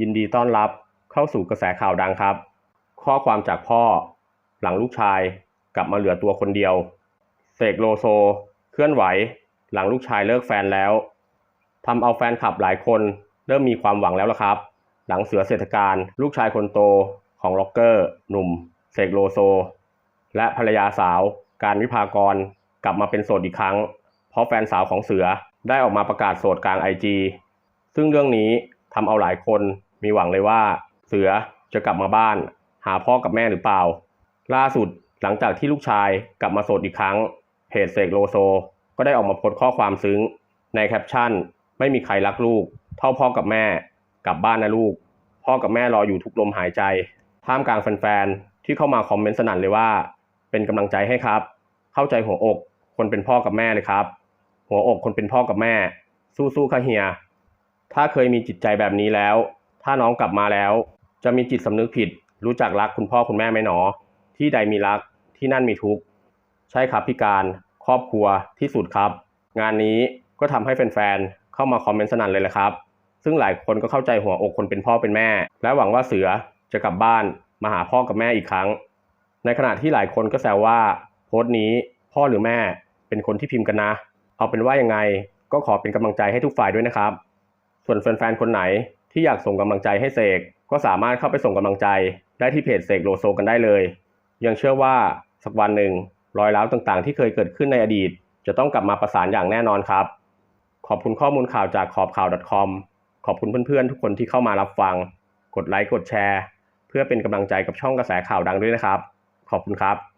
ยินดีต้อนรับเข้าสู่กระแสข่าวดังครับ ข้อความจากพ่อ หลังลูกชายกลับมาเหลือตัวคนเดียว เสกโลโซ เคลื่อนไหว หลังลูกชายเลิกแฟนแล้วทำเอาแฟนคลับหลายคน เริ่มมีความหวังแล้วละครับ หลังเสือเศรษฐการลูกชายคนโตของล็อกเกอร์ หนุ่ม เสกโลโซ และภรรยาสาวการวิภากรกลับมาเป็นโสดอีกครั้ง เพราะแฟนสาวของเสือได้ออกมาประกาศโสดกลางไอจีซึ่งเรื่องนี้ทำเอาหลายคน มีหวังเลยว่าเสือจะกลับมาบ้าน หาพ่อกับแม่หรือเปล่า ล่าสุดหลังจากที่ลูกชายกลับมาโสดอีกครั้งเพจเสกโลโซ ก็ได้ออกมาโพสต์ข้อความซึ้ง ในแคปชั่น ไม่มีใครรักลูก เท่าพ่อกับแม่ กลับบ้านนะลูก พ่อกับแม่รออยู่ทุกลมหายใจ ท่ามกลางแฟนๆ ที่เข้ามาคอมเมนต์สนั่นเลยว่า เป็นกำลังใจให้ครับ เข้าใจหัวอกคนเป็นพ่อกับแม่เลยครับ หัวอกคนเป็นพ่อกับแม่ สู้ๆค่ะเฮีย ถ้าเคยมีจิตใจแบบนี้แล้ว ถ้าน้องกลับมาแล้ว จะมีจิตสำนึกผิด รู้จักรักคุณพ่อคุณแม่ไหมหนอ ที่ใดมีรักที่นั่นมีทุกข์ ใช่ครับพี่การครอบครัวที่สุดครับ งานนี้ก็ทำให้แฟนๆเข้ามาคอมเมนต์สนั่นเลยแหละครับ ซึ่งหลายคนก็เข้าใจหัวอกคนเป็นพ่อเป็นแม่ และหวังว่าเสือจะกลับบ้านมาหาพ่อกับแม่อีกครั้ง ในขณะที่หลายคนก็แซวว่าโพสต์นี้พ่อหรือแม่เป็นคนที่พิมพ์กันนะ เอาเป็นว่ายังไงก็ขอเป็นกำลังใจให้ทุกฝ่ายด้วยนะครับ ส่วนแฟนๆคนไหน ที่อยากส่งกำลังใจให้เสกก็สามารถเข้าไปส่งกำลังใจได้ที่เพจเสกโลโซกันได้เลย ยังเชื่อว่าสักวันหนึ่งรอยร้าวต่างๆ ที่เคยเกิดขึ้นในอดีต จะต้องกลับมาประสานอย่างแน่นอนครับ ขอบคุณข้อมูลข่าวจากขอบข่าว .com ขอบคุณเพื่อนๆ ทุกคนที่เข้ามารับฟัง กดไลค์กดแชร์ เพื่อเป็นกำลังใจกับช่องกระแสข่าวดังด้วยนะครับ ขอบคุณครับ